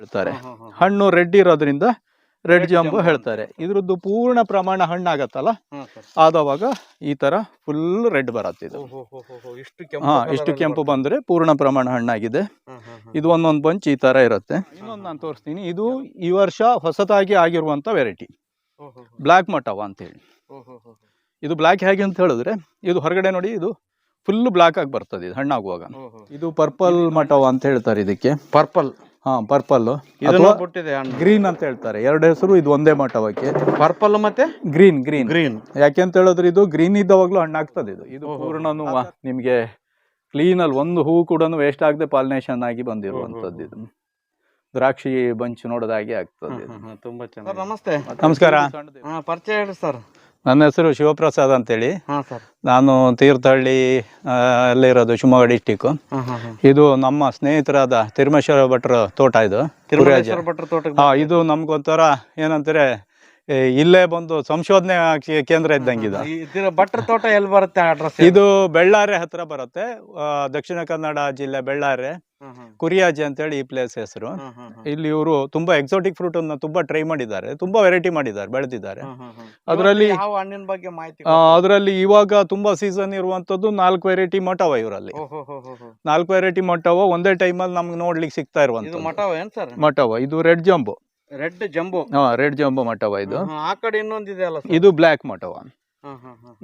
ಹೇಳ್ತಾರೆ. ಹಣ್ಣು ರೆಡ್ ಇರೋದ್ರಿಂದ ರೆಡ್ ಜಾಂಬು ಹೇಳ್ತಾರೆ. ಇದ್ರದ್ದು ಪೂರ್ಣ ಪ್ರಮಾಣ ಹಣ್ಣಾಗತ್ತಲ್ಲ. ಆದವಾಗ ಈ ತರ ಫುಲ್ ರೆಡ್ ಬರತ್ತೆ ಇದು. ಹೋ, ಇಷ್ಟು ಕೆಂಪು ಬಂದ್ರೆ ಪೂರ್ಣ ಪ್ರಮಾಣ ಹಣ್ಣಾಗಿದೆ. ಇದು ಒಂದೊಂದು ಬಂಚ್ ಈ ತರ ಇರುತ್ತೆ. ಇನ್ನೊಂದು ನಾನು ತೋರಿಸ್ತೀನಿ. ಇದು ಈ ವರ್ಷ ಹೊಸದಾಗಿ ಆಗಿರುವಂತ ವೆರೈಟಿ ಬ್ಲ್ಯಾಕ್ ಮಟವ ಅಂತ ಹೇಳಿ. ಇದು ಬ್ಲ್ಯಾಕ್ ಹೇಗೆ ಅಂತ ಹೇಳಿದ್ರೆ ಇದು ಹೊರಗಡೆ ನೋಡಿ ಇದು ಫುಲ್ ಬ್ಲ್ಯಾಕ್ ಆಗಿ ಬರ್ತದೆ ಇದು ಹಣ್ಣಾಗುವಾಗ. ಇದು ಪರ್ಪಲ್ ಮಟವ ಅಂತ ಹೇಳ್ತಾರೆ ಇದಕ್ಕೆ. ಪರ್ಪಲ್ ಹಾ ಪರ್ಪಲ್ ಇದನ್ನು ಬಿಟ್ಟಿದೆ ಹಣ್ಣು ಗ್ರೀನ್ ಅಂತ ಹೇಳ್ತಾರೆ. ಎರಡು ಹೆಸರು ಇದು ಒಂದೇ ಮಟವಕ್ಕೆ ಪರ್ಪಲ್ ಮತ್ತೆ? ಗ್ರೀನ್ ಗ್ರೀನ್ ಗ್ರೀನ್ ಯಾಕೆ ಅಂತ ಹೇಳಿದ್ರೆ ಇದು ಗ್ರೀನ್ ಇದ್ದವಾಗ್ಲೂ ಹಣ್ಣಾಗ್ತದೆ ಇದು. ಇದು. ಪೂರ್ಣನು ನಿಮ್ಗೆ ಕ್ಲೀನ್ ಅಲ್ಲಿ ಒಂದು ಹೂ ಕೂಡ ವೇಸ್ಟ್ ಆಗದೆ ಪಾಲಿನೇಷನ್ ಆಗಿ ಬಂದಿರುವಂತದ್ದು ಇದು. ದ್ರಾಕ್ಷಿ ಬಂಚ್ ನೋಡೋದಾಗೆ ಆಗ್ತದೆ ಇದು. ತುಂಬಾ ಚೆನ್ನಾಗಿ ನಮಸ್ತೆ. ನಮಸ್ಕಾರ. ಹಾ ಪರಿಚಯ ಹೇಳಿ ಸರ್. ನನ್ನ ಹೆಸರು ಶಿವಪ್ರಸಾದ್ ಅಂತೇಳಿ. ಹಾ ಸರ್. ನಾನು ತೀರ್ಥಹಳ್ಳಿ ಅಲ್ಲಿರೋದು ಶಿವಮೊಗ್ಗ ಡಿಸ್ಟಿಕ್ ಇದು ನಮ್ಮ ಸ್ನೇಹಿತರಾದ ತಿರುಮೇಶ್ವರ ಭಟ್ರ ತೋಟ ಇದು. ಭಟ್ರ ಹಾ ಇದು ನಮ್ಗೊಂಥರ ಏನಂತಾರೆ ಇಲ್ಲೇ ಬಂದು ಸಂಶೋಧನೆ ಕೇಂದ್ರ ಇದ್ದಂಗಿದೆ ಭಟ್ರ ತೋಟ ಎಲ್ಲಿ ಬರುತ್ತೆ ಅಡ್ರೆಸ್ ಇದು ಬೆಳ್ಳಾರೆ ಹತ್ರ ಬರುತ್ತೆ. ದಕ್ಷಿಣ ಕನ್ನಡ ಜಿಲ್ಲೆ ಬೆಳ್ಳಾರೆ ಕುರಿಯಾಜಿ ಅಂತ ಹೇಳಿ ಈ ಪ್ಲೇಸ್ ಹೆಸರು. ಇಲ್ಲಿ ಇವರು ತುಂಬಾ ಎಕ್ಸೋಟಿಕ್ ಫ್ರೂಟ್ ಅನ್ನ ತುಂಬಾ ಟ್ರೈ ಮಾಡಿದ್ದಾರೆ. ತುಂಬಾ ವೆರೈಟಿ ಮಾಡಿದ್ದಾರೆ ಬೆಳೆದಿದ್ದಾರೆ. ಅದರಲ್ಲಿ ಹಣ್ಣಿನ ಬಗ್ಗೆ ಮಾಹಿತಿ ಅದರಲ್ಲಿ ಇವಾಗ ತುಂಬಾ ಸೀಸನ್ ಇರುವಂತದ್ದು ನಾಲ್ಕು ವೆರೈಟಿ ಮಟವ ಇವರಲ್ಲಿ. ನಾಲ್ಕು ವೆರೈಟಿ ಮಟವ ಒಂದೇ ಟೈಮಲ್ಲಿ ನಮ್ಗೆ ನೋಡ್ಲಿಕ್ಕೆ ಸಿಗ್ತಾ ಇರುವಂತ ಮಟವ ಇದು ರೆಡ್ ಜಂಬು ರೆಡ್ ಜಂಬೋ. ಹಾ ರೆಡ್ ಜಂಬೋ ಮಟವ ಇದು. ಆ ಕಡೆ ಇನ್ನೊಂದಿದೆ ಅಲ್ಲ? ಇದು ಬ್ಲ್ಯಾಕ್ ಮಟವ.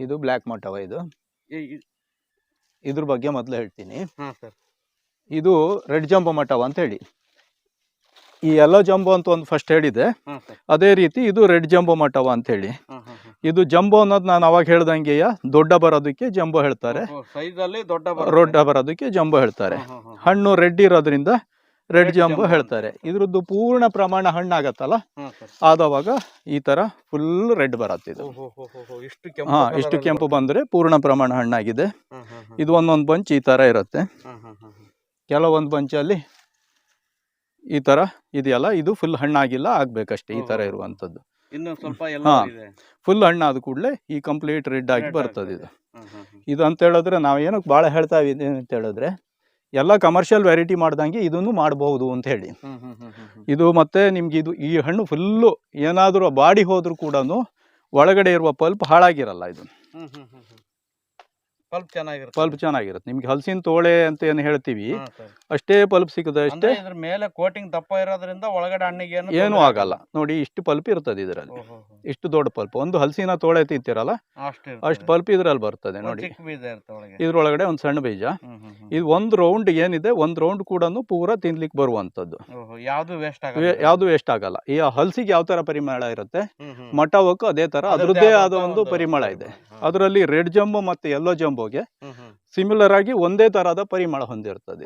ಇದು ಬ್ಲ್ಯಾಕ್ ಮಟವ ಇದು. ಇದ್ರ ಬಗ್ಗೆ ಮೊದಲು ಹೇಳ್ತೀನಿ. ಇದು ರೆಡ್ ಜಂಬೋ ಮಟವ ಅಂತ ಹೇಳಿ. ಈ ಎಲ್ಲೋ ಜಂಬೋ ಅಂತ ಒಂದು ಫಸ್ಟ್ ಹೇಳಿದೆ. ಅದೇ ರೀತಿ ಇದು ರೆಡ್ ಜಂಬೋ ಮಟವ ಅಂತ ಹೇಳಿ. ಇದು ಜಂಬೋ ಅನ್ನೋದು ನಾನು ಅವಾಗ ಹೇಳ್ದಂಗೆಯ? ದೊಡ್ಡ ಬರೋದಕ್ಕೆ ಜಂಬೋ ಹೇಳ್ತಾರೆ. ದೊಡ್ಡ ರೊಡ್ಡ ಬರೋದಕ್ಕೆ ಜಂಬೋ ಹೇಳ್ತಾರೆ. ಹಣ್ಣು ರೆಡ್ ಇರೋದ್ರಿಂದ ರೆಡ್ ಜಾಂಬು ಹೇಳ್ತಾರೆ. ಇದ್ರದ್ದು ಪೂರ್ಣ ಪ್ರಮಾಣ ಹಣ್ಣಾಗತ್ತಲ್ಲ? ಆದವಾಗ ಈ ತರ ಫುಲ್ ರೆಡ್ ಬರತ್ತೆ ಇದು. ಇಷ್ಟು ಕೆಂಪು ಹಾ ಇಷ್ಟು ಕೆಂಪು ಬಂದ್ರೆ ಪೂರ್ಣ ಪ್ರಮಾಣ ಹಣ್ಣಾಗಿದೆ. ಇದು ಒಂದೊಂದು ಬಂಚ್ ಈ ತರ ಇರುತ್ತೆ. ಕೆಲವೊಂದ್ ಬಂಚಲ್ಲಿ ಈ ತರ ಇದೆಯಲ್ಲ ಇದು ಫುಲ್ ಹಣ್ಣಾಗಿಲ್ಲ ಆಗ್ಬೇಕಷ್ಟೇ ಈ ತರ. ಇರುವಂತದ್ದು. ಹಾ. ಫುಲ್ ಹಣ್ಣಾದ ಕೂಡಲೇ ಈ ಕಂಪ್ಲೀಟ್ ರೆಡ್ ಆಗಿ ಬರ್ತದೆ ಇದು. ಇದು ಅಂತ ಹೇಳಿದ್ರೆ ನಾವು ಏನಕ್ಕೆ ಭಾಳ ಹೇಳ್ತಾ ಇದ್ದೀವಿ ಅಂತ ಹೇಳಿದ್ರೆ ಎಲ್ಲ ಕಮರ್ಷಿಯಲ್ ವೆರೈಟಿ ಮಾಡ್ದಂಗೆ ಇದನ್ನು ಮಾಡಬಹುದು ಅಂತ ಹೇಳಿ. ಇದು ಮತ್ತೆ ನಿಮ್ಗೆ ಇದು ಈ ಹಣ್ಣು ಫುಲ್ಲು ಏನಾದರೂ ಬಾಡಿ ಹೋದ್ರೂ ಕೂಡ ಒಳಗಡೆ ಇರುವ ಪಲ್ಪ್ ಹಾಳಾಗಿರಲ್ಲ ಇದು. ಪಲ್ಪ್ ಚೆನ್ನಾಗಿರುತ್ತೆ. ಪಲ್ಪ್ ಚೆನ್ನಾಗಿರುತ್ತೆ. ನಿಮ್ಗೆ ಹಲಸಿನ ತೋಳೆ ಅಂತ ಏನು ಹೇಳ್ತೀವಿ ಹಾ, ಸರ್. ಅಷ್ಟೇ ಪಲ್ಪ್ ಸಿಗುತ್ತೆ ಅಷ್ಟೇ ಅಂದ್ರೆ ಇದ್ರ ಮೇಲೆ ಕೋಟಿಂಗ್ ದಪ್ಪ ಇರೋದ್ರಿಂದ ಒಳಗಡೆ ಹಣ್ಣಿಗೆ ಏನು ಏನೂ ತೊಂದ್ರೆ ಆಗಲ್ಲ. ನೋಡಿ ಇಷ್ಟು ಪಲ್ಪ್ ಇರ್ತದೆ ಇದರಲ್ಲಿ. ಹೋ. ಇಷ್ಟು ದೊಡ್ಡ ಪಲ್ಪ್. ಒಂದು ಹಲಸಿನ ತೋಳೆ ತಿಂತೀರಲ್ಲ ಅಷ್ಟು ಇರ್ತದೆ. ಅಷ್ಟು ಪಲ್ಪ್ ಇದ್ರಲ್ಲಿ ಬರ್ತದೆ ಒಂದ್ ನೋಡಿ. ಚಿಕ್ಕ ಬೀಜ ಇರುತ್ತೆ ಒಳಗೆ. ಇದ್ರೊಳಗಡೆ ಒಂದು ಸಣ್ಣ ಬೀಜ. ಹ್ಮ್, ಹ್ಮ್, ಹ್ಮ್. ಇದು ಒಂದು ರೌಂಡ್ ಏನಿದೆ ಒಂದು ರೌಂಡ್ ಕೂಡ ಪೂರಾ ತಿನ್ಲಿಕ್ಕೆ ಬರುವಂತದ್ದು ಓಹೋ, ಯಾವ್ದು ವೇಸ್ಟ್ ವೇ- ಆಗಲ್ಲ ಯಾವ್ದು ವೇಸ್ಟ್ ಆಗಲ್ಲ. ಈ ಹಲ್ಸಿಗೆ ಯಾವ ತರ ಪರಿಮಳ ಇರುತ್ತೆ? ಹ್ಮ್, ಹ್ಮ್. ಮಟವಕ್ಕೂ ಅದೇ ತರ ಅದರದ್ದೇ ಅದ್ರದ್ದೇ ಆದ ಒಂದು ಪರಿಮಳ ಇದೆ. ಅದರಲ್ಲಿ ರೆಡ್ ಜಂಬು ಮತ್ತೆ ಯೆಲ್ಲೋ ಜಂಬೋಗೆ. ಸಿಮಿಲರ್ ಆಗಿ ಒಂದೇ ತರಹದ ಪರಿಮಳ ಹೊಂದಿರ್ತದೆ.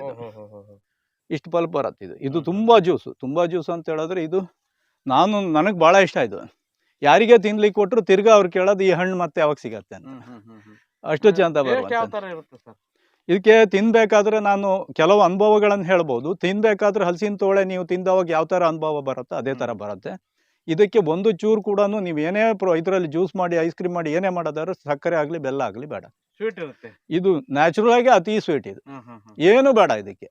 ಇಷ್ಟು ಪಲ್ಪ್ ಬರುತ್ತೆ ಇದು. ಇದು ತುಂಬಾ ಜ್ಯೂಸು. ತುಂಬಾ ಜ್ಯೂಸ್ ಅಂತ ಹೇಳಿದ್ರೆ ಇದು ನಾನು ನನಗೆ ಬಹಳ ಇಷ್ಟ ಇದು. ಯಾರಿಗೆ ತಿನ್ಲಿಕ್ಕೆ ಕೊಟ್ಟರು ತಿರ್ಗಾ ಅವ್ರು ಕೇಳೋದು ಈ ಹಣ್ಣು ಮತ್ತೆ ಯಾವಾಗ ಸಿಗತ್ತೆ ಅಂತ. ಅಷ್ಟು ಚಂದ ಬರುತ್ತೆ ಇದಕ್ಕೆ ತಿನ್ಬೇಕಾದ್ರೆ ನಾನು ಕೆಲವು ಅನುಭವಗಳನ್ನು ಹೇಳ್ಬೋದು. ತಿನ್ಬೇಕಾದ್ರೆ ಹಲಸಿನ ತೋಳೆ ನೀವು ತಿಂದವಾಗ ಯಾವ ತರ ಅನುಭವ ಬರುತ್ತೋ ಅದೇ ತರ ಬರುತ್ತೆ. ಇದಕ್ಕೆ ಒಂದು ಚೂರು ಕೂಡ ನೀವು ಏನೇ ಪ್ರೊ ಇದರಲ್ಲಿ ಜ್ಯೂಸ್ ಮಾಡಿ ಐಸ್ ಕ್ರೀಮ್ ಮಾಡಿ ಏನೇ ಮಾಡೋದಾದ್ರೂ ಸಕ್ಕರೆ ಆಗಲಿ ಬೆಲ್ಲ ಆಗಲಿ ಬೇಡ ಸ್ವೀಟ್ ಇರುತ್ತೆ ಇದು ನ್ಯಾಚುರಲ್ ಆಗಿ ಅತಿ ಸ್ವೀಟ್ ಇದು. ಏನು ಬೇಡ ಇದಕ್ಕೆ.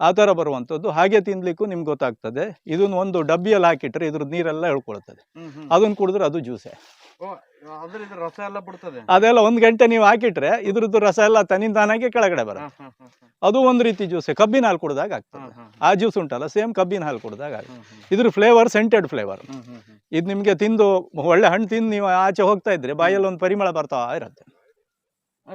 ಆ ಥರ ಬರುವಂಥದ್ದು ಹಾಗೆ ತಿನ್ಲಿಕ್ಕೂ ನಿಮ್ಗೆ ಗೊತ್ತಾಗ್ತದೆ. ಇದನ್ನ ಒಂದು ಡಬ್ಬಿಯಲ್ಲಿ ಹಾಕಿಟ್ರೆ ಇದ್ರದ್ದು ನೀರೆಲ್ಲ ಹೇಳ್ಕೊಳ್ತದೆ. ಅದನ್ನ ಕುಡಿದ್ರೆ ಅದು ಜ್ಯೂಸೆ. ರಸ ಎಲ್ಲ ಬಿಡ್ತದೆ ಅದೆಲ್ಲ ಒಂದು ಗಂಟೆ ನೀವು ಹಾಕಿಟ್ರೆ ಇದ್ರದ್ದು ರಸ ಎಲ್ಲ ತನ್ನಿಂದ ತಾನಾಗೆ ಕೆಳಗಡೆ ಬರುತ್ತೆ. ಹ್ಮ್, ಅದು ಒಂದು ರೀತಿ ಜ್ಯೂಸೆ. ಕಬ್ಬಿನ ಹಾಲು ಕುಡ್ದಾಗ ಆಗ್ತದೆ. ಆ ಜ್ಯೂಸ್ ಉಂಟಲ್ಲ ಸೇಮ್ ಕಬ್ಬಿನ ಹಾಲು ಕುಡ್ದಾಗ ಆಗ್ತದೆ. ಇದ್ರ ಫ್ಲೇವರ್ ಸೆಂಟೆಡ್ ಫ್ಲೇವರ್. ಇದು ನಿಮಗೆ ತಿಂದು ಒಳ್ಳೆ ಹಣ್ಣು ತಿಂದು ನೀವು ಆಚೆ ಹೋಗ್ತಾ ಇದ್ರೆ ಬಾಯಲ್ಲಿ ಒಂದು ಪರಿಮಳ ಬರ್ತಾ ಇರುತ್ತೆ.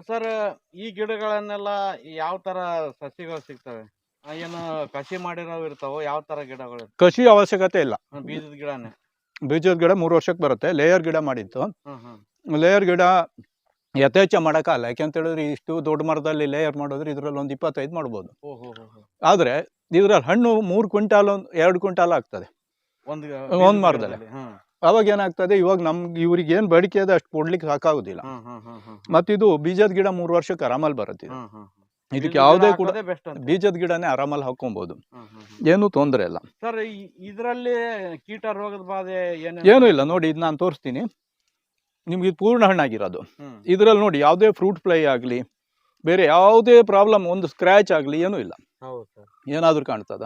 ಸರ್ ಈ ಗಿಡಗಳನ್ನೆಲ್ಲ ಯಾವ ತರ ಸಸಿಗಳು ಸಿಗ್ತವೆ? ಏನು ಕಸಿ ಮಾಡಿರೋ ಇರ್ತಾವ ಯಾವ ತರ ಗಿಡಗಳು ಕಸಿ ಅವಶ್ಯಕತೆ ಇಲ್ಲ. ಬೀಜದ ಗಿಡನೇ. ಬೀಜದ ಗಿಡ ಮೂರು ವರ್ಷಕ್ಕೆ ಬರುತ್ತೆ ಲೇಯರ್ ಗಿಡ ಮಾಡಿತ್ತು ಲೇಯರ್ ಗಿಡ ಯಥೇಚ್ಛ ಮಾಡೋಕ್ಕಲ್ಲ ಯಾಕೆಂತ ಹೇಳಿದ್ರೆ ಇಷ್ಟು ದೊಡ್ಡ ಮರದಲ್ಲಿ ಲೇಯರ್ ಮಾಡಿದ್ರೆ ಇದ್ರಲ್ಲಿ ಒಂದು ಇಪ್ಪತ್ತೈದು ಮಾಡ್ಬೋದು. ಆದರೆ ಇದ್ರಲ್ಲಿ ಹಣ್ಣು ಮೂರು ಕ್ವಿಂಟಾಲ್ ಒಂದು ಎರಡು ಕ್ವಿಂಟಾಲ್ ಆಗ್ತದೆ. ಒಂದು ಮರದಲ್ಲಿ. ಅವಾಗ ಏನಾಗ್ತದೆ ಇವಾಗ ನಮ್ಗೆ ಇವ್ರಿಗೆ ಏನು ಬೇಡಿಕೆ ಇದೆ ಅಷ್ಟು ಕೊಡ್ಲಿಕ್ಕೆ ಸಾಕಾಗೋದಿಲ್ಲ. ಮತ್ತಿದು ಬೀಜದ ಗಿಡ ಮೂರು ವರ್ಷಕ್ಕೆ ಆರಾಮಲ್ಲಿ ಬರುತ್ತೆ. ಇದಕ್ಕೆ ಯಾವುದೇ ಕೂಡ ಅಂತ. ಬೀಜದ ಗಿಡನೇ ಆರಾಮಲ್ಲಿ ಹಾಕೊಬಹುದು. ಏನೂ ತೊಂದರೆ ಇಲ್ಲ. ಸರ್ ಇದರಲ್ಲಿ ಕೀಟ ರೋಗದ ಬಾಧೆ ಏನು ಏನೂ ಇಲ್ಲ. ನೋಡಿ ಇದು ನಾನು ತೋರಿಸ್ತೀನಿ. ನಿಮ್ಗೆ ಇದು ಪೂರ್ಣ ಹಣ್ಣಾಗಿರೋದು. ಇದರಲ್ಲಿ ನೋಡಿ ಯಾವುದೇ ಫ್ರೂಟ್ ಫ್ಲೈ ಆಗಲಿ ಬೇರೆ ಯಾವುದೇ ಪ್ರಾಬ್ಲಮ್ ಒಂದು ಸ್ಕ್ರ್ಯಾಚ್ ಆಗಲಿ ಏನೂ ಇಲ್ಲ. ಏನಾದರೂ ಕಾಣ್ತದ?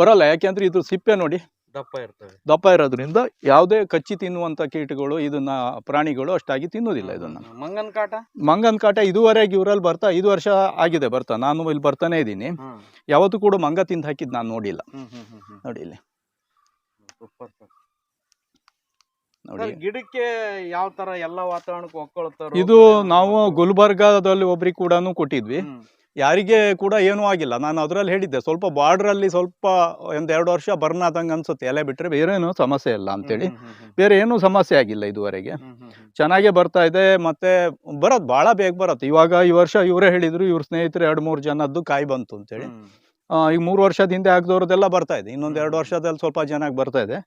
ಬರಲ್ಲ. ಯಾಕೆಂದ್ರೆ ಇದು ಸಿಪ್ಪೆ ನೋಡಿ ದಪ್ಪ ಇರ್ತವೆ. ದಪ್ಪ ಇರೋದ್ರಿಂದ ಯಾವುದೇ ಕಚ್ಚಿ ತಿನ್ನುವಂತ ಕೀಟಗಳು ಇದನ್ನ ಪ್ರಾಣಿಗಳು ಅಷ್ಟಾಗಿ ತಿನ್ನೋದಿಲ್ಲ ಇದನ್ನ. ಮಂಗನ್ ಕಾಟ? ಮಂಗನ್ ಕಾಟ ಇದುವರೆಗೆ ಇವರಲ್ಲಿ ಬರ್ತಾ ಐದು ವರ್ಷ ಆಗಿದೆ ಬರ್ತಾ. ನಾನು ಇಲ್ಲಿ ಬರ್ತಾನೆ ಇದ್ದೀನಿ. ಯಾವತ್ತು ಕೂಡ ಮಂಗ ತಿಂದು ಹಾಕಿದ್ ನಾನು ನೋಡಿಲ್ಲ. ನೋಡಿ ಇಲ್ಲಿ. ನೋಡಿ. ಗಿಡಕ್ಕೆ ಯಾವ ತರ ಎಲ್ಲ ವಾತಾವರಣಕ್ಕೆ ಒಕ್ಕೊಳ್ತಾರೆ ಇದು ನಾವು ಗುಲ್ಬರ್ಗಾದಲ್ಲಿ ಒಬ್ರಿಗೆ ಕೂಡ ಕೊಟ್ಟಿದ್ವಿ. ಯಾರಿಗೆ ಕೂಡ ಏನೂ ಆಗಿಲ್ಲ. ನಾನು ಅದರಲ್ಲಿ ಹೇಳಿದ್ದೆ ಸ್ವಲ್ಪ ಬಾರ್ಡ್ರಲ್ಲಿ ಸ್ವಲ್ಪ ಒಂದು ಎರಡು ವರ್ಷ ಬರ್ನ್ ಆದಂಗೆ ಅನ್ಸುತ್ತೆ. ಎಲೆ ಬಿಟ್ಟರೆ ಬೇರೇನು ಏನೂ ಸಮಸ್ಯೆ ಇಲ್ಲ ಅಂತೇಳಿ. ಬೇರೆ ಏನೂ ಸಮಸ್ಯೆ ಆಗಿಲ್ಲ ಇದುವರೆಗೆ. ಚೆನ್ನಾಗೇ ಬರ್ತಾ ಇದೆ ಮತ್ತೆ ಬರೋದು ಭಾಳ ಬೇಗ ಬರುತ್ತೆ. ಇವಾಗ ಈ ವರ್ಷ ಇವರೇ ಹೇಳಿದ್ರು ಇವ್ರ ಸ್ನೇಹಿತರು ಎರಡು ಮೂರು ಜನದ್ದು ಕಾಯಿ ಬಂತು ಅಂತೇಳಿ. ಈಗ ಮೂರು ವರ್ಷದ ಹಿಂದೆ ಆಗದವ್ರದ್ದೆಲ್ಲ ಬರ್ತಾ ಇದೆ. ಇನ್ನೊಂದು ಎರಡು ವರ್ಷದಲ್ಲಿ ಸ್ವಲ್ಪ ಜನಕ್ಕೆ ಬರ್ತಾ ಇದೆ.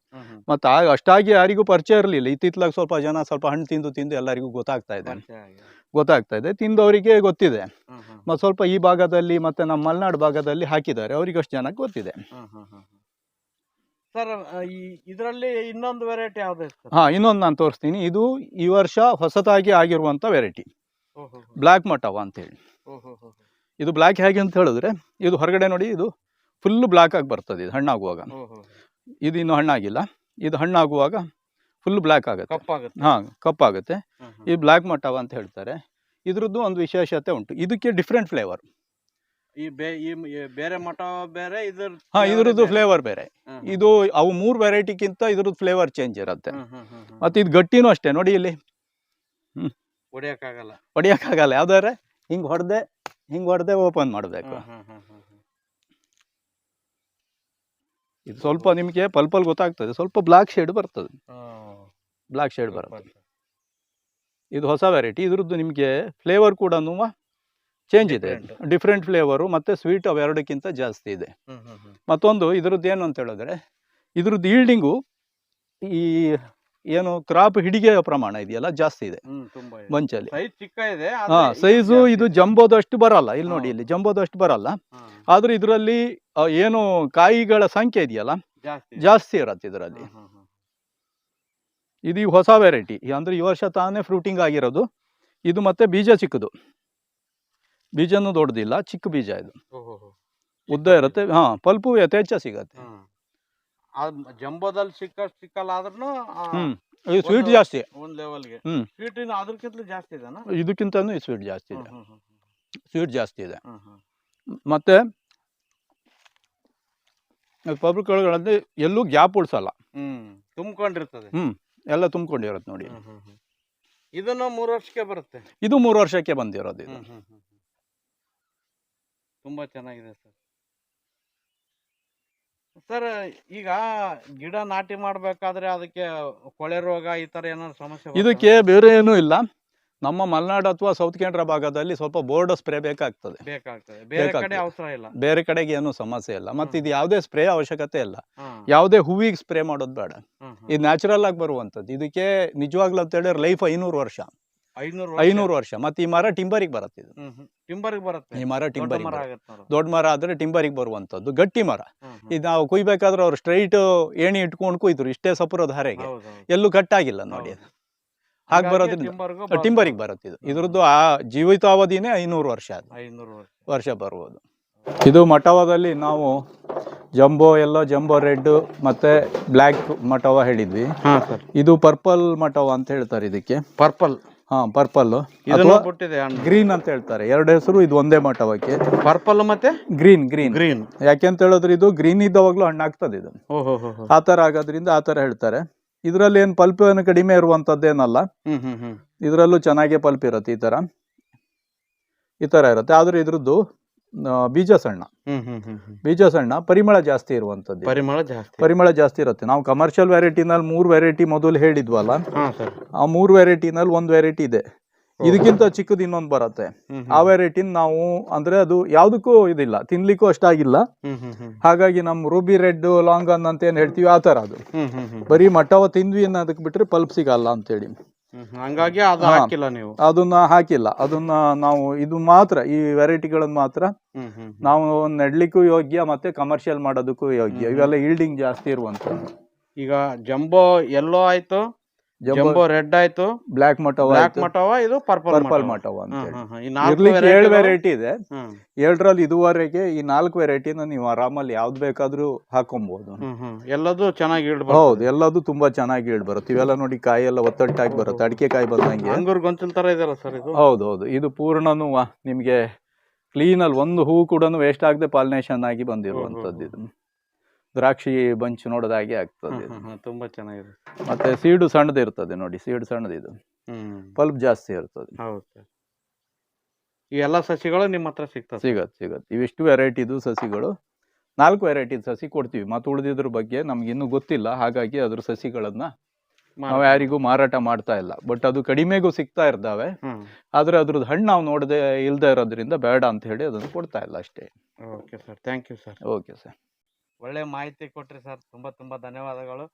ಮತ್ತು ಆಗ ಅಷ್ಟಾಗಿ ಯಾರಿಗೂ ಪರಿಚಯ ಇರಲಿಲ್ಲ. ಇತ್ತಿತ್ಲಾಗ ಸ್ವಲ್ಪ ಜನ ಸ್ವಲ್ಪ ಹಣ್ಣು ತಿಂದು ತಿಂದು ಎಲ್ಲರಿಗೂ ಗೊತ್ತಾಗ್ತಾ ಇದೆ. ಗೊತ್ತಾಗ್ತಾ ಇದೆ. ತಿಂದವರಿಗೆ ಗೊತ್ತಿದೆ. ಮತ್ತು ಸ್ವಲ್ಪ ಈ ಭಾಗದಲ್ಲಿ ಮತ್ತು ನಮ್ಮ ಮಲೆನಾಡು ಭಾಗದಲ್ಲಿ ಹಾಕಿದ್ದಾರೆ. ಅವ್ರಿಗೆ ಅಷ್ಟು ಜನಕ್ಕೆ ಗೊತ್ತಿದೆ. ಸರ್ ಈ ಇದರಲ್ಲಿ ಇನ್ನೊಂದು ವೆರೈಟಿ ಯಾವ್ದು ಹಾಂ ಇನ್ನೊಂದು ನಾನು ತೋರಿಸ್ತೀನಿ. ಇದು ಈ ವರ್ಷ ಹೊಸತಾಗಿ ಆಗಿರುವಂತ ವೆರೈಟಿ ಓಹೋ ಬ್ಲ್ಯಾಕ್ ಮಟವ ಅಂತೇಳಿ. ಓಹೋ ಹೋ ಇದು ಬ್ಲ್ಯಾಕ್ ಹೇಗೆ ಅಂತ ಹೇಳಿದ್ರೆ ಇದು ಹೊರಗಡೆ ನೋಡಿ ಇದು ಫುಲ್ ಬ್ಲ್ಯಾಕ್ ಆಗಿ ಬರ್ತದೆ ಇದು ಹಣ್ಣಾಗುವಾಗ. ಇದು ಇನ್ನೂ ಹಣ್ಣಾಗಿಲ್ಲ. ಇದು ಹಣ್ಣಾಗುವಾಗ ಫುಲ್ ಬ್ಲ್ಯಾಕ್ ಆಗುತ್ತೆ. ಹಾಂ ಕಪ್ಪಾಗುತ್ತೆ. ಈ ಬ್ಲ್ಯಾಕ್ ಮಟವ ಅಂತ ಹೇಳ್ತಾರೆ. ಇದ್ರದ್ದು ಒಂದು ವಿಶೇಷತೆ ಉಂಟು. ಇದಕ್ಕೆ ಡಿಫ್ರೆಂಟ್ ಫ್ಲೇವರ್ ಈ ಬೇರೆ ಮಠ ಬೇರೆ ಇದ್ರ ಹಾಂ ಇದ್ರದ್ದು ಫ್ಲೇವರ್ ಬೇರೆ. ಇದು ಅವು ಮೂರು ವೆರೈಟಿಗಿಂತ ಇದ್ರದ್ದು ಫ್ಲೇವರ್ ಚೇಂಜ್ ಇರುತ್ತೆ. ಮತ್ತೆ ಇದು ಗಟ್ಟಿನೂ ಅಷ್ಟೇ ನೋಡಿ ಇಲ್ಲಿ. ಹೊಡಿಯಕ್ಕಾಗಲ್ಲ. ಹೊಡಿಯೋಕ್ಕಾಗಲ್ಲ. ಯಾವ್ದಾದ್ರೆ ಹಿಂಗೆ ಹೊಡೆದೆ ಹಿಂಗೆ ಹೊಡೆದೇ ಓಪನ್ ಮಾಡಬೇಕು. ಇದು ಸ್ವಲ್ಪ ನಿಮಗೆ ಪಲ್ಪಲ್ ಗೊತ್ತಾಗ್ತದೆ. ಸ್ವಲ್ಪ ಬ್ಲಾಕ್ ಶೇಡ್ ಬರ್ತದೆ. ಬ್ಲಾಕ್ ಶೇಡ್ ಬರ್ತದೆ ಇದು ಹೊಸ ವೆರೈಟಿ ಇದ್ರದ್ದು ನಿಮಗೆ ಫ್ಲೇವರ್ ಕೂಡ ಚೇಂಜ್ ಇದೆ. ಡಿಫ್ರೆಂಟ್ ಫ್ಲೇವರು ಮತ್ತು ಸ್ವೀಟ್ ಅವೆರಡಕ್ಕಿಂತ ಜಾಸ್ತಿ ಇದೆ. ಮತ್ತೊಂದು ಇದ್ರದ್ದು ಏನು ಅಂತ ಹೇಳಿದ್ರೆ ಇದ್ರದ್ದು ಈಲ್ಡಿಂಗು ಈ ಏನು ಕ್ರಾಪ್ ಹಿಡಿಗೆಯ ಪ್ರಮಾಣ ಇದೆಯಲ್ಲ ಜಾಸ್ತಿ ಇದೆ. ಮಂಚಲ್ಲಿ. ಸೈಜ್ ಚಿಕ್ಕ ಇದೆ ಹಾ ಸೈಜು ಇದು ಜಂಬೋದಷ್ಟು ಬರಲ್ಲ ಇಲ್ಲಿ ನೋಡಿ ಇಲ್ಲಿ ಜಂಬೋದಷ್ಟು ಬರಲ್ಲ. ಆದ್ರೂ ಇದರಲ್ಲಿ ಏನು ಕಾಯಿಗಳ ಸಂಖ್ಯೆ ಇದೆಯಲ್ಲ ಜಾಸ್ತಿ ಇರತ್ತೆ ಇದರಲ್ಲಿ. ಇದು ಹೊಸ ವೆರೈಟಿ ಅಂದ್ರೆ ಈ ವರ್ಷ ತಾನೇ ಫ್ರೂಟಿಂಗ್ ಆಗಿರೋದು. ಇದು ಮತ್ತೆ ಬೀಜ ಚಿಕ್ಕದು. ಬೀಜನೂ ದೊಡ್ಡದಿಲ್ಲ ಚಿಕ್ಕ ಬೀಜ ಇದು. ಉದ್ದ ಇರುತ್ತೆ ಹಾ ಪಲ್ಪು ಯಥೇಚ್ಛ ಸಿಗತ್ತೆ. ಜಂಬೋದಲ್ಲಿ ಸಿಕ್ಕ ಸಿಕ್ಕಲ್ಲ ಆದ್ರೂ ಇದು ಸ್ವೀಟ್ ಜಾಸ್ತಿ. ಒಂದ್ ಲೆವೆಲ್ಗೆ ಹ್ಮ್. ಸ್ವೀಟ್ ಇನ್ನು ಅದ್ರಕ್ಕಿಂತ ಜಾಸ್ತಿ ಇದೆನಾ? ಇದಕ್ಕಿಂತನೂ ಈ ಸ್ವೀಟ್ ಜಾಸ್ತಿ ಇದೆ. ಹ್ಮ್, ಹ್ಮ್, ಸ್ವೀಟ್ ಜಾಸ್ತಿ ಇದೆ. ಹ್ಮ್, ಹ್ಮ್, ಮತ್ತೆ ಪಬ್ಲಿಕ್ಗಳಲ್ಲಿ ಎಲ್ಲೂ ಗ್ಯಾಪ್ ಉಳಿಸಲ್ಲ. ಹ್ಮ್. ತುಂಬಿಕೊಂಡಿರ್ತದೆ. ಹ್ಮ್. ಎಲ್ಲ ತುಂಬ್ಕೊಂಡಿರುತ್ತೆ ನೋಡಿ. ಹ್ಮ್, ಹ್ಮ್, ಹ್ಮ್. ಇದನ್ನು ಮೂರು ವರ್ಷಕ್ಕೆ ಬರುತ್ತೆ. ಇದು ಮೂರು ವರ್ಷಕ್ಕೆ ಬಂದಿರೋದು ಇದು. ಹ್ಮ್, ಹ್ಮ್, ಹ್ಮ್, ಹ್ಮ್. ತುಂಬಾ ಚೆನ್ನಾಗಿದೆ ಸರ್. ಸರ್ ಈಗ ಗಿಡ ನಾಟಿ ಮಾಡ್ಬೇಕಾದ್ರೆ ಅದಕ್ಕೆ ಕೊಳೆ ರೋಗ ಈ ತರ ಏನಾದ್ರು ಸಮಸ್ಯೆ? ಇದಕ್ಕೆ ಬೇರೆ ಏನೂ ಇಲ್ಲ. ನಮ್ಮ ಮಲೆನಾಡು ಅಥವಾ ಸೌತ್ ಕೇಂದ್ರ ಭಾಗದಲ್ಲಿ ಸ್ವಲ್ಪ ಬೋರ್ಡ್ ಸ್ಪ್ರೇ ಬೇಕಾಗ್ತದೆ. ಬೇಕಾಗ್ತದೆ. ಬೇರೆ ಕಡೆ ಬೇಕಾಗ್ತದೆ. ಅವಸರ ಇಲ್ಲ. ಬೇರೆ ಕಡೆಗೆ ಏನು ಸಮಸ್ಯೆ ಇಲ್ಲ. ಮತ್ತೆ ಇದು ಯಾವುದೇ ಸ್ಪ್ರೇ ಅವಶ್ಯಕತೆ ಇಲ್ಲ. ಯಾವುದೇ ಹೂವಿಗೆ ಸ್ಪ್ರೇ ಮಾಡೋದು ಬೇಡ. ಇದು ನ್ಯಾಚುರಲ್ ಆಗಿ ಬರುವಂತದ್ದು ಇದಕ್ಕೆ ನಿಜವಾಗ್ಲೂ ಅಂತ ಹೇಳಿದ್ರೆ ಲೈಫ್ ಐನೂರು ವರ್ಷ. ಐನೂರು ಐನೂರು ವರ್ಷ. ಮತ್ತೆ ಈ ಮರ ಟಿಂಬರಿಗೆ ಬರುತ್ತೆ ಇದು. ಟಿಂಬರ್ಗೆ ಬರುತ್ತೆ. ಈ ಮರ ನೋಡು. ದೊಡ್ಡ ಮರ ಆದ್ರೆ ಟಿಂಬರಿಗೆ ಬರುವಂತದ್ದು ಗಟ್ಟಿ ಮರ. ಇದು ನಾವು ಕುಯ್ಬೇಕಾದ್ರೆ ಅವ್ರು ಸ್ಟ್ರೈಟ್ ಏಣಿ ಇಟ್ಕೊಂಡು ಕುಯ್ದ್ರು ಇಷ್ಟೇ ಸಪುರದ ಹರೆಗೆ. ಎಲ್ಲೂ ಕಟ್ಟಾಗಿಲ್ಲ ನೋಡಿ. ಹಾಗೆ ಬರೋದ್ರಿಂದ ಟಿಂಬರ್ಗೂ ಬರುತ್ತೆ. ಟಿಂಬರಿಗೆ ಬರುತ್ತೆ ಇದು. ಇದ್ರದ್ದು ಆ ಜೀವಿತಾವಧಿನೇ ಐನೂರು ವರ್ಷ ಅದು. ಐನೂರು ವರ್ಷ. ವರ್ಷ ಬರ್ಬೋದು ಇದು ಮಠವದಲ್ಲಿ ನಾವು ಜಂಬೋ ಎಲ್ಲೋ ಜಂಬೋ ರೆಡ್ ಮತ್ತೆ ಬ್ಲ್ಯಾಕ್ ಮಠವ ಹೇಳಿದ್ವಿ. ಇದು ಪರ್ಪಲ್ ಮಠವ ಅಂತ ಹೇಳ್ತಾರೆ ಇದಕ್ಕೆ. ಪರ್ಪಲ್. ಹಾ ಪರ್ಪಲ್ ಬಿಟ್ಟಿದೆ ಹಣ್ಣು. ಗ್ರೀನ್ ಅಂತ ಹೇಳ್ತಾರೆ. ಎರಡು ಹೆಸರು ಇದು ಒಂದೇ ಮಟವಕ್ಕೆ ಪರ್ಪಲ್ ಮತ್ತೆ? ಗ್ರೀನ್ ಗ್ರೀನ್ ಗ್ರೀನ್ ಯಾಕೆಂತ ಹೇಳಿದ್ರೆ ಇದು ಗ್ರೀನ್ ಇದ್ದವಾಗ್ಲೂ ಹಣ್ಣಾಗ್ತದೆ ಇದು ಓಹೋ ಹೋ ಹೋ ಆ ಥರ ಆಗೋದ್ರಿಂದ ಆ ಥರ ಹೇಳ್ತಾರೆ. ಇದರಲ್ಲಿ ಏನು ಪಲ್ಪ್ ಏನು ಕಡಿಮೆ ಇರುವಂಥದ್ದೇನಲ್ಲ ಇದ್ರಲ್ಲೂ ಚೆನ್ನಾಗೇ ಪಲ್ಪ್ ಇರುತ್ತೆ ಈ ತರ ಈ ತರ ಇರುತ್ತೆ. ಆದ್ರೆ ಇದ್ರದ್ದು ಬೀಜ ಸಣ್ಣ ಬೀಜ ಸಣ್ಣ ಪರಿಮಳ ಜಾಸ್ತಿ ಇರುವಂತದ್ದು ಪರಿಮಳ ಜಾಸ್ತಿ. ಪರಿಮಳ ಜಾಸ್ತಿ ಇರುತ್ತೆ. ನಾವು ಕಮರ್ಷಿಯಲ್ ವೆರೈಟಿನಲ್ಲಿ ಮೂರು ವೆರೈಟಿ ಮೊದಲು ಹೇಳಿದ್ವಲ್ಲ? ಆ ಮೂರು ವೆರೈಟಿನಲ್ಲಿ ಒಂದು ವೆರೈಟಿ ಇದೆ. ಇದಕ್ಕಿಂತ ಚಿಕ್ಕದ ಇನ್ನೊಂದು ಬರುತ್ತೆ. ಆ ವೆರೈಟಿನ ನಾವು ಅಂದ್ರೆ ಅದು ಯಾವ್ದಕ್ಕೂ ಇದಿಲ್ಲ. ತಿನ್ಲಿಕ್ಕೂ ಅಷ್ಟಾಗಿಲ್ಲ. ಹಾಗಾಗಿ ನಮ್ ರೂಬಿ ರೆಡ್ ಅನ್ ಅಂತ ಏನ್ ಹೇಳ್ತೀವಿ ಆ ಥರ ಅದು. ಬರೀ ಮಟ್ಟವ ತಿಂದ್ವಿ ಅನ್ನೋದಕ್ಕೆ ಬಿಟ್ರೆ ಪಲ್ಪ್ ಸಿಗಲ್ಲ ಅಂತೇಳಿ. ಹಂಗಾಗಿ ಅದು ಹಾ. ಹಾಕಿಲ್ಲ ನೀವು ಅದನ್ನ ಹಾಕಿಲ್ಲ ಅದನ್ನ ನಾವು ಇದು ಮಾತ್ರ ಈ ವೆರೈಟಿಗಳನ್ನು ಮಾತ್ರ ಹ್ಮ್ ಹ್ಮ್ ಹ್ಮ್. ನಾವು ನೆಡ್ಲಿಕ್ಕೂ ಯೋಗ್ಯ ಮತ್ತೆ ಕಮರ್ಷಿಯಲ್ ಮಾಡೋದಕ್ಕೂ ಯೋಗ್ಯ. ಇವೆಲ್ಲ ಈಲ್ಡಿಂಗ್ ಜಾಸ್ತಿ ಇರುವಂತ ಈಗ ಜಂಬೋ ಎಲ್ಲೋ ಆಯ್ತು ಜಂಬೋ ರೆಡ್ ಆಯ್ತು ಬ್ಲಾಕ್ ಮಟವ ಬ್ಲಾಕ್ ಮಟವ ಇದು ಪರ್ಪಲ್ ಪರ್ಪಲ್ ಮಟವ ಅಂತ ಏಳು ವೆರೈಟಿ ಇದೆ. ಎರಡರಲ್ಲಿ ಏಳರಲ್ಲಿ ಇದುವರೆಗೆ ಈ ನಾಲ್ಕು ವೆರೈಟಿನ ನೀವು ಆರಾಮಲ್ಲಿ ಯಾವ್ದು ಬೇಕಾದ್ರೂ ಹಾಕೊಬಹುದು ಎಲ್ಲದು ಚೆನ್ನಾಗಿ ಇಳ್ದು ಹೌದು ಎಲ್ಲದು ತುಂಬಾ ಚೆನ್ನಾಗಿ ಇಳ್ ಬರುತ್ತೆ. ಇವೆಲ್ಲ ನೋಡಿ ಕಾಯಿ ಎಲ್ಲ ಒತ್ತಟ್ಟಾಗಿ ಬರುತ್ತೆ. ಅಡಿಕೆ ಕಾಯಿ ಬಂದಂಗೆ. ಅಂಗೂರ್ ಗೊಂಚಲ್ ತರ ಇದೆಯಲ್ಲ ಸರ್ ಇದು? ಹೌದು ಹೌದು. ಇದು ಪೂರ್ಣನು ನಿಮ್ಗೆ ಕ್ಲೀನ್ ಅಲ್ಲಿ ಒಂದು ಹೂ ಕೂಡ ವೇಸ್ಟ್ ಆಗದೆ ಪಾಲಿನೇಷನ್ ಆಗಿ ಬಂದಿರುವಂತದ್ದು ಇದು. ದ್ರಾಕ್ಷಿ ಬಂಚ್ ನೋಡೋದಾಗೆ ಆಗ್ತದೆ. ತುಂಬಾ ಚೆನ್ನಾಗಿದೆ. ಮತ್ತೆ ಸೀಡು ಸಣ್ಣದು ಇರ್ತದೆ ನೋಡಿ ಸೀಡು ಸಣ್ಣದು ಇದು. ಹ್ಮ್. ಪಲ್ಪ್ ಜಾಸ್ತಿ ಇರ್ತದೆ. ಎಲ್ಲ ಸಸಿಗಳು ನಿಮ್ಮ ಹತ್ರ ಸಿಗ್ತದೆ? ಸಿಗತ್ ಸಿಗತ್ತೆ ಇವಿಷ್ಟು ವೆರೈಟಿದು ಸಸಿಗಳು. ನಾಲ್ಕು ವೆರೈಟಿ ಸಸಿ ಕೊಡ್ತೀವಿ. ಮತ್ತೆ ಉಳಿದಿದ್ರ ಬಗ್ಗೆ ನಮ್ಗೆ ಇನ್ನೂ ಗೊತ್ತಿಲ್ಲ. ಹಾಗಾಗಿ ಅದ್ರ ಸಸಿಗಳನ್ನ ನಾವು ಯಾರಿಗೂ ಮಾರಾಟ ಮಾಡ್ತಾ ಇಲ್ಲ. ಬಟ್ ಅದು ಕಡಿಮೆಗೂ ಸಿಗ್ತಾ ಇರ್ತಾವೆ. ಆದ್ರೆ ಅದ್ರದ್ದು ಹಣ್ಣು ನಾವು ನೋಡದೆ ಇಲ್ದೇ ಇರೋದ್ರಿಂದ ಬೇಡ ಅಂತ ಹೇಳಿ ಅದನ್ನು ಕೊಡ್ತಾ ಇಲ್ಲ ಅಷ್ಟೇ. Okay sir. Thank you sir. Okay sir. ಒಳ್ಳೆ ಮಾಹಿತಿ ಕೊಟ್ರಿ ಸರ್. ತುಂಬಾ ತುಂಬಾ ಧನ್ಯವಾದಗಳು.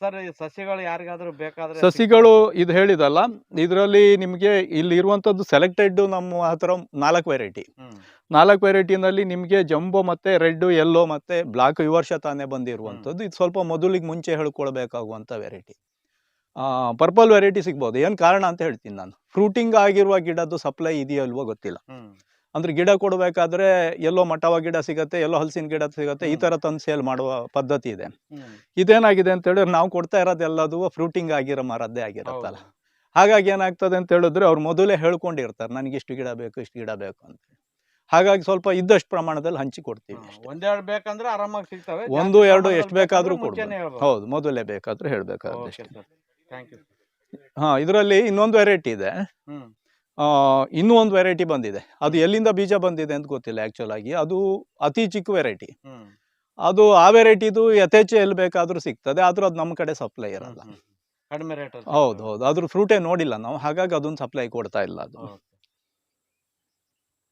ಸರ್ ಈ ಸಸಿಗಳು ಯಾರಿಗಾದ್ರೂ ಬೇಕಾದ್ರೆ ಸಸಿಗಳು ಇದು ಹೇಳಿದಲ್ಲ ಇದರಲ್ಲಿ ನಿಮಗೆ ಇಲ್ಲಿ ಇರುವಂತದ್ದು ಸೆಲೆಕ್ಟೆಡ್ ನಮ್ಮ ಹತ್ರ ನಾಲ್ಕು ವೆರೈಟಿ ನಾಲ್ಕು ವೆರೈಟಿನಲ್ಲಿ ನಿಮಗೆ ಜಂಬೋ ಮತ್ತೆ ರೆಡ್ ಎಲ್ಲೋ ಮತ್ತೆ ಬ್ಲಾಕ್ ಈ ವರ್ಷ ತಾನೇ ಬಂದಿರುವಂಥದ್ದು ಇದು ಸ್ವಲ್ಪ ಮೊದಲಿಗೆ ಮುಂಚೆ ಹೇಳ್ಕೊಳ್ಬೇಕಾಗುವಂಥ ವೆರೈಟಿ ಪರ್ಪಲ್ ವೆರೈಟಿ ಸಿಗ್ಬೋದು. ಏನು ಕಾರಣ ಅಂತ ಹೇಳ್ತೀನಿ ನಾನು. ಫ್ರೂಟಿಂಗ್ ಆಗಿರುವ ಗಿಡದ್ದು ಸಪ್ಲೈ ಇದೆಯೋ ಇಲ್ವೋ ಗೊತ್ತಿಲ್ಲ. ಅಂದ್ರೆ ಗಿಡ ಕೊಡಬೇಕಾದ್ರೆ ಎಲ್ಲೋ ಮಟವ ಗಿಡ ಸಿಗತ್ತೆ ಎಲ್ಲೋ ಹಲಸಿನ ಗಿಡ ಸಿಗತ್ತೆ ಈ ತರ ತಂದು ಸೇಲ್ ಮಾಡುವ ಪದ್ಧತಿ ಇದೆ. ಇದೇನಾಗಿದೆ ಅಂತ ಹೇಳಿದ್ರೆ ನಾವು ಕೊಡ್ತಾ ಇರೋದೆಲ್ಲದು ಫ್ರೂಟಿಂಗ್ ಆಗಿರೋ ಮರದ್ದೇ ಆಗಿರುತ್ತಲ್ಲ. ಹಾಗಾಗಿ ಏನಾಗ್ತದೆ ಅಂತ ಹೇಳಿದ್ರೆ ಅವ್ರು ಮೊದಲೇ ಹೇಳ್ಕೊಂಡಿರ್ತಾರೆ ನನಗೆ ಇಷ್ಟು ಗಿಡ ಬೇಕು ಇಷ್ಟು ಗಿಡ ಬೇಕು ಅಂತ ಹಾಗಾಗಿ ಸ್ವಲ್ಪ ಇದ್ದಷ್ಟು ಪ್ರಮಾಣದಲ್ಲಿ ಹಂಚಿ ಕೊಡ್ತೀವಿ ಒಂದೆರಡು ಬೇಕಂದ್ರೆ ಆರಾಮಾಗಿ ಸಿಗ್ತವೆ ಒಂದು ಎರಡು ಎಷ್ಟು ಬೇಕಾದ್ರೂ ಕೊಡ್ಬೋದು. ಹೌದು ಮೊದಲೇ ಬೇಕಾದ್ರೂ ಹೇಳ್ಬೇಕಾದ್ರೆ ಹಾ ಇದರಲ್ಲಿ ಇನ್ನೊಂದು ವೆರೈಟಿ ಇದೆ. ಇನ್ನೂ ಒಂದು ವೆರೈಟಿ ಬಂದಿದೆ. ಅದು ಎಲ್ಲಿಂದ ಬೀಜ ಬಂದಿದೆ ಅಂತ ಗೊತ್ತಿಲ್ಲ ಆಕ್ಚುಲ್ ಆಗಿ. ಅದು ಅತಿ ಚಿಕ್ಕ ವೆರೈಟಿ ಅದು ಆ ವೆರೈಟಿದು ಯಥೇಚ್ಛ ಎಲ್ಲಿ ಬೇಕಾದ್ರೂ ಸಿಗ್ತದೆ ಆದ್ರೂ ಅದು ನಮ್ಮ ಕಡೆ ಸಪ್ಲೈ ಇರಲ್ಲ. ಕಡಿಮೆ ರೇಟ್ ಹೌದು ಹೌದು. ಅದ್ರ ಫ್ರೂಟೇ ನೋಡಿಲ್ಲ ನಾವು. ಹಾಗಾಗಿ ಅದೊಂದು ಸಪ್ಲೈ ಕೊಡ್ತಾ ಇಲ್ಲ ಅದು.